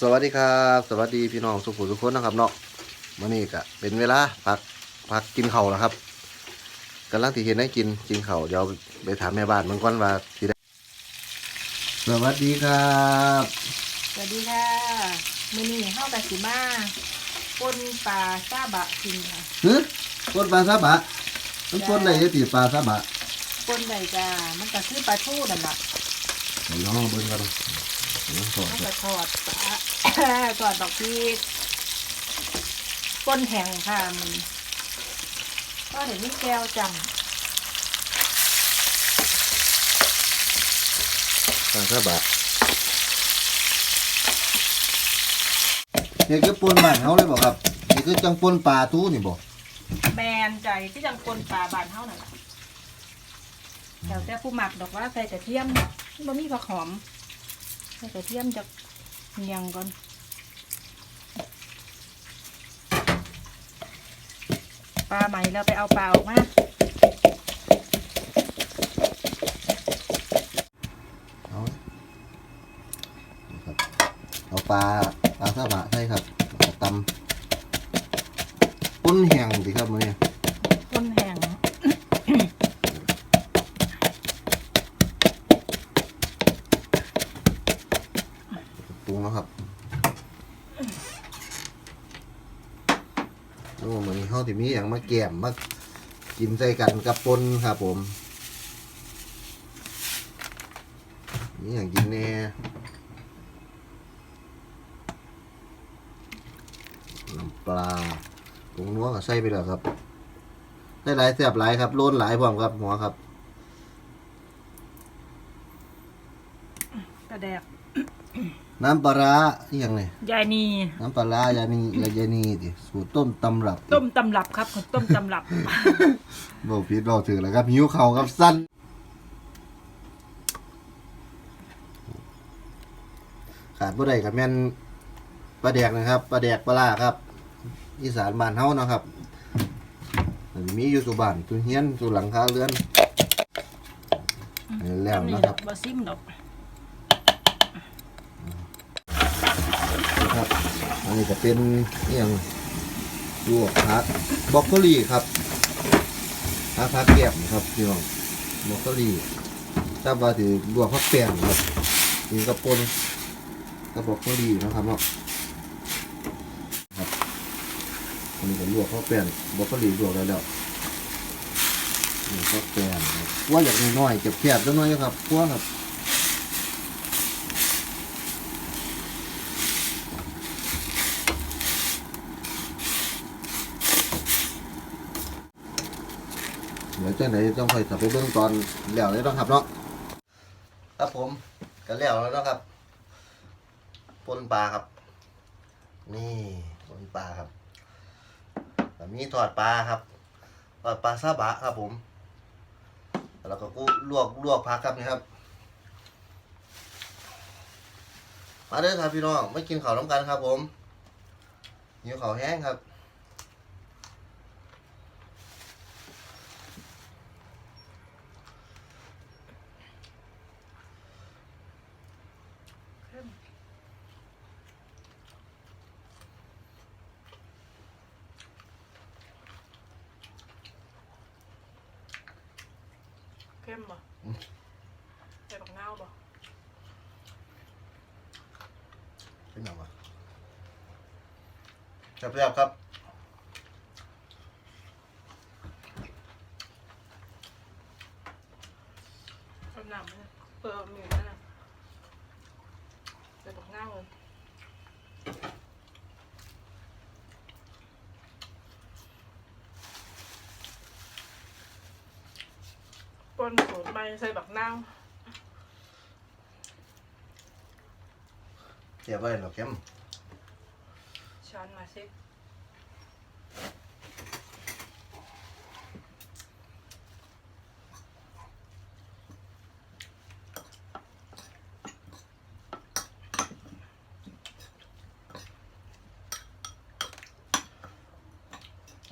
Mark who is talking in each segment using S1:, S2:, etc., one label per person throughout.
S1: สวัสดีครับสวัสดีพี่น้องสุขุมทุกคนนะครับเนาะมื่อนี้ก็เป็นเวลาพักพักกินข้าวแล้วครับกำลังที่เห็นให้กินกินข้าวเดี๋ยวไปถามแม่บ้านมันก่อนว่าสิได้สวัสดีครับ
S2: สวัสดีค่ะมื้อนี้เฮากับสิมาปนปลาซาบะกินค่ะ
S1: ฮึปนปลาซาบะมันปนอะไรตีปลาซาบะ
S2: ปนได้จ้ามันก็คือปลาทูนั่นล่ะ
S1: เดี๋ยวน้องเบิ่งกัน น้องสอน
S2: มัน
S1: ครั
S2: ก็
S1: บ
S2: ทอดปลาทอดดอกพริกปนแห้งค่ะมันก็เดี๋ยวนี้แก้วจ
S1: ปลาซาบะนี่คือปนบ้านเขาเลยบอกครับนี่คือจังปนปลาทูนี่บอกำ
S2: แบนใจที่จังปนปลาบานเฮานั่นล่ะแล้วแต่ผู้หมักดอกว่าใส่กระเทียมบ่มีผักหอม ใส่กระเทียมจะเนียงก่อนปลาใหม่เราไปเอาปลาออกมา
S1: เอานี่ครับเอาปลาปลาซาบะใช่ครับแล้วก็ตำปุ้นแห้งดีครับมื้อนี้
S2: ต้นแห้ง
S1: ปรุงแล้วครับแล้วมื้อนี้ เฮาสิมีหยังมาแกล้มมากินใส่กันกับปนครับผม มีหยังกินแน่น้ำปลาปรุงนัวก็ใส่ไปแล้วครับได้หลายแซ่บหลายครับโล้นหลายพร้อมครับหัวครับ
S2: กระแดก
S1: น้ำปลาร้าอหย่างไง
S2: ยายนี
S1: น้ำปลาร้ายานียานีดิสูตรต้มตำรับ
S2: ต้มตำรับครับต้มตำรับ
S1: บอกผิดบอกถือแล้วครับหิวเข่าวครับสั้นขาดบ่ได้กับแม่นปลาแดกนะครับปลาแดกปลาร้าครับ อีสานบ้านเฮานะครับมันมีอยู่สุบ้านสุเฮียนสุหลังคาเรือนแล้วนะครับ
S2: บะซิมดอก
S1: นะครับ อันนี้จะเป็นอหย่างลวกผักบรอกโคลีครับผักผักแก้มครับพี่น้องบรอกโคลีทราว่าถือลวกผักแป้งครับกินกระปนกับบอกโคลีนะครับเนาะครับอันนี้ก็ลวกผักแป้งบรอกโคลีลวกแล้วแล้วนี่ผักแป้งว่าอยากน้อยๆเก็บแคบน้อยครับพวครับ เดี๋ยว จังไหนต้องค่อยกลับไปเบื้องตอนแล้วเลยต้อครับเนาะครับผมกันแล้วแล้วเนาะครับปนปลาครับ นี่ปนปลาครับแบบนี้ทอดปลาครับทอดปลาซาบะครับผมแล้วก็กูลวกลวกผักครับนี่ครับ มาเด้อครับพี่น้องไม่กินข้าวน้ำกันครับผมหิวข้าวแห้งครับ
S2: เข้มบ่ใส่บักนาวบ่
S1: เป็นไงวะครับครับครับ
S2: เอาน้ำเนี่ยเปิดมีนั่นน่ะใส่บักนาวเลย ปนสูตรใบใส่บักนาว
S1: เสียบไว้หรอกเข้ม
S2: ช้อนมาสิ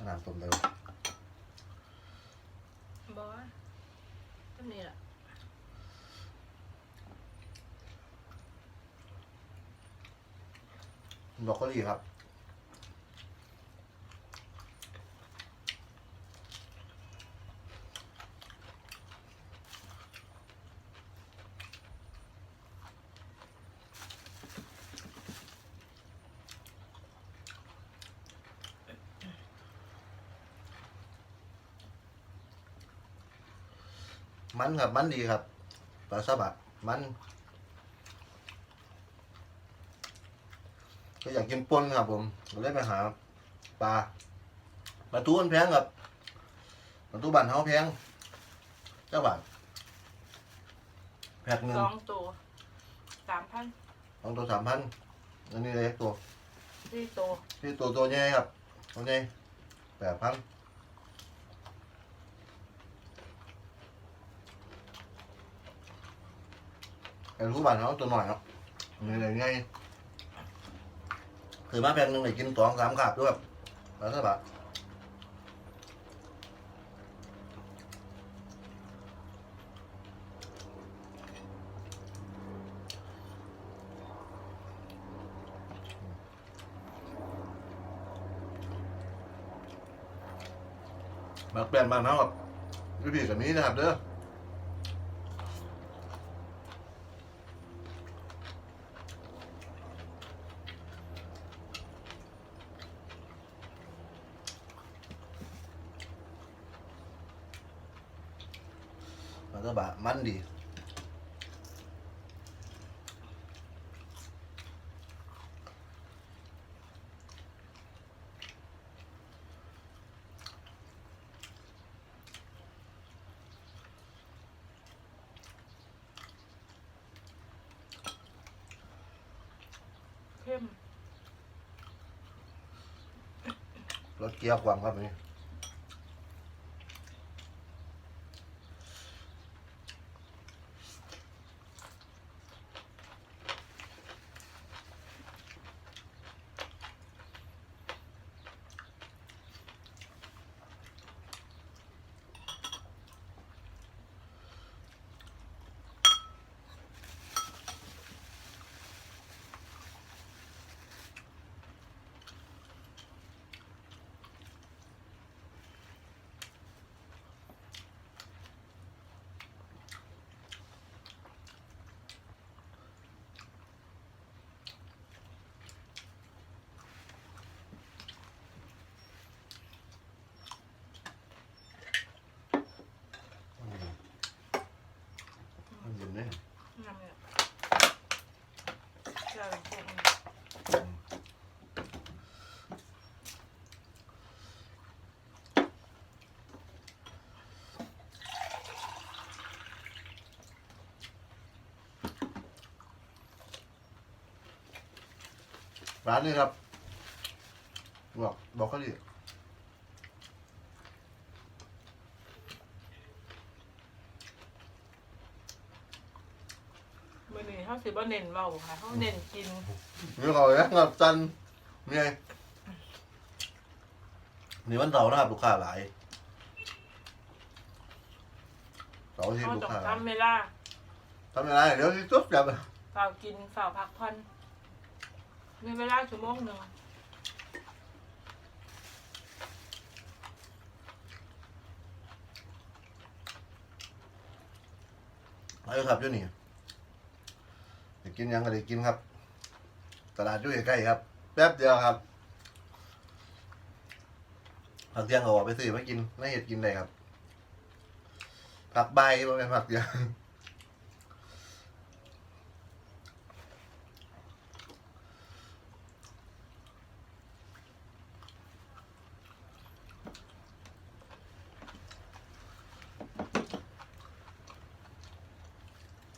S1: น้ำต้มเลย
S2: บอสก็นี่แหละ
S1: บรอกโคลีครับ มันครับ มันดีครับปลาซาบะมัน ก็อยากกินปนครับ ผมก็เลยไปหาปลาปลาทูมันแพงครับปลาทูบ้านเฮาแพงเจ้าบาทแพ็คหนึ่ง
S2: สองตัวสามพัน
S1: สองตัวสามพันอันนี้เล็กตัว
S2: สี่ตัว
S1: ที่ตัวตัวใหญ่ครับตัวใหญ่แปดพันไอ้ทูบ้านเฮาตัวหน่อยครับอันนี้เลยง่าย คือมาแพ็คหนึ่งได้กินสองสามขาบด้วยครับปลาซาบะมาเปลี่ยนบ้านเขาแบบวิธีแบบนี้นะครับเด้อมัน ก็บะมันดี
S2: เข้ม
S1: รสเกี๊ยวความครับนี่มันอยู่นี่
S2: น้ำเนี่ยเชื่อเป็นพวกนี้
S1: ร้านนี้ครับ บอกบอกเขาดิ
S2: มือนี้เขาสิบ่เน้นเบาค่ะเขาเน้นกิน
S1: นี่เขาเลยนะครับจันนี่ไงนี่วันเสาร์นะครับลูกค้าหลายเสาร์อาที่
S2: เขา
S1: ลูก
S2: ต้อง
S1: ค้าหลาย
S2: ทำเวลา
S1: ทำยังไงเดี๋ยวที่จุ๊บจับ
S2: ฝ่ากินฝ่าพักผ่อน มีเวลาชั่วโมงหนึ่ง
S1: ไปครับอยู่นี่อยากกินหยังก็ได้กินครับ ตลาดอยู่ใกล้ๆครับ แป๊บเดียวครับผักเที่ยงเขาออกไปซื้อมากินไม่เห็ดกินได้ครับผักใบมันเป็นผักเดียว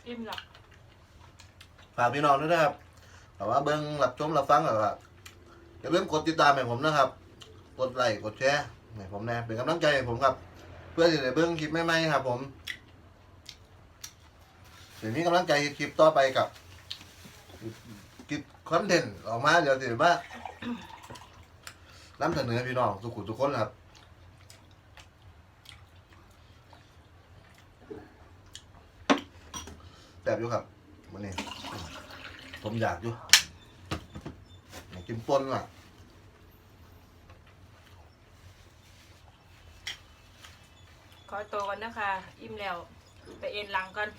S2: อิ่มหลับ
S1: ฝากพี่น้องด้วยนะครับแต่ว่าเบิ้งหลับชมหลับฟังแบบว่าอย่าลืมกดติดตามให้ผมนะครับ กดไลค์ กดแชร์ให้ผมนะ เป็นกำลังใจให้ผมครับ เพื่อที่จะเบิ้งคลิปใหม่ๆครับ ผมเดี๋ยวนี้กำลังใจคลิปต่อไปกับคลิปคอนเทนต์ออกมาเดี๋ยวสิว่านำเสนอพี่น้องทุกคนทุกคนครับ แบบอยู่ครับวันนี้ผมอยากอยู่อยากกินปนว่ะ
S2: ขอตัวกันนะคะ อิ่มแล้ว ไปเอ็นหลังกัน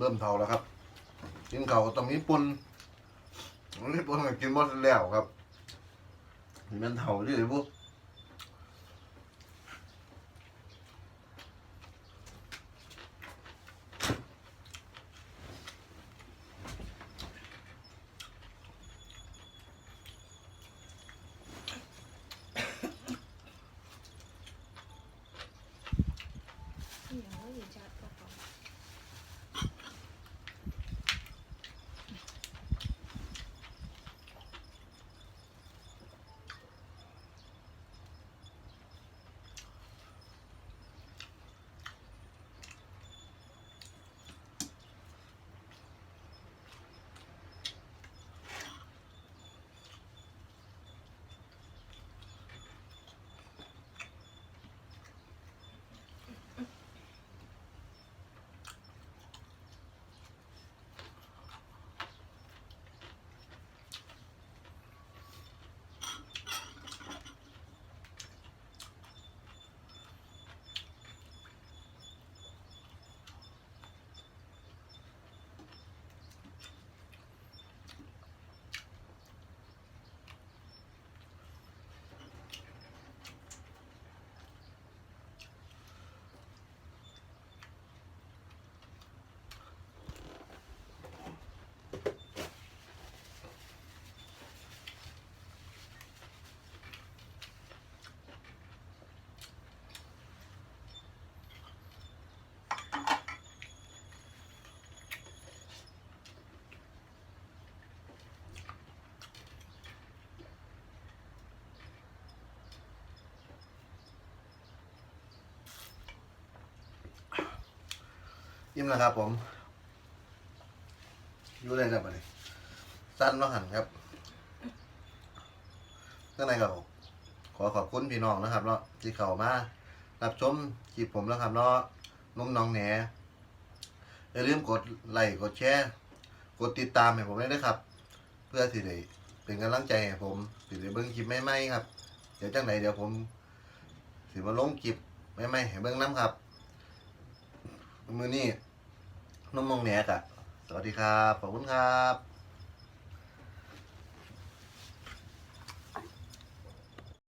S1: เริ่มเท่าแล้วครับ กินเขาต้องมีปนมันมีปนก็กินหมดแล้วครับมันเท่าที่ไหนบุ ยิ้มแล้วครับ ผมอยู่เลยครับอันนี้สั้นเนาะหันครับข้างในก็ขอขอบคุณพี่น้องนะครับเนาะที่เข้ามารับชมคลิปผมแล้วครับเนาะนุ่มน้องแหนอย่าลืมกดไลค์กดแชร์กดติดตามให้ผมด้วยนะครับ เพื่อที่ได้เป็นกำลังใจให้ผมสิได้เบิ่งคลิปใหม่ๆครับ เดี๋ยวจังไหนเดี๋ยวผมสิมาลงคลิปใหม่ๆให้เบิ่งน้ำครับ มือนี้ นุ่มมองแหนกอะสวัสดีครับ ขอบคุณครับ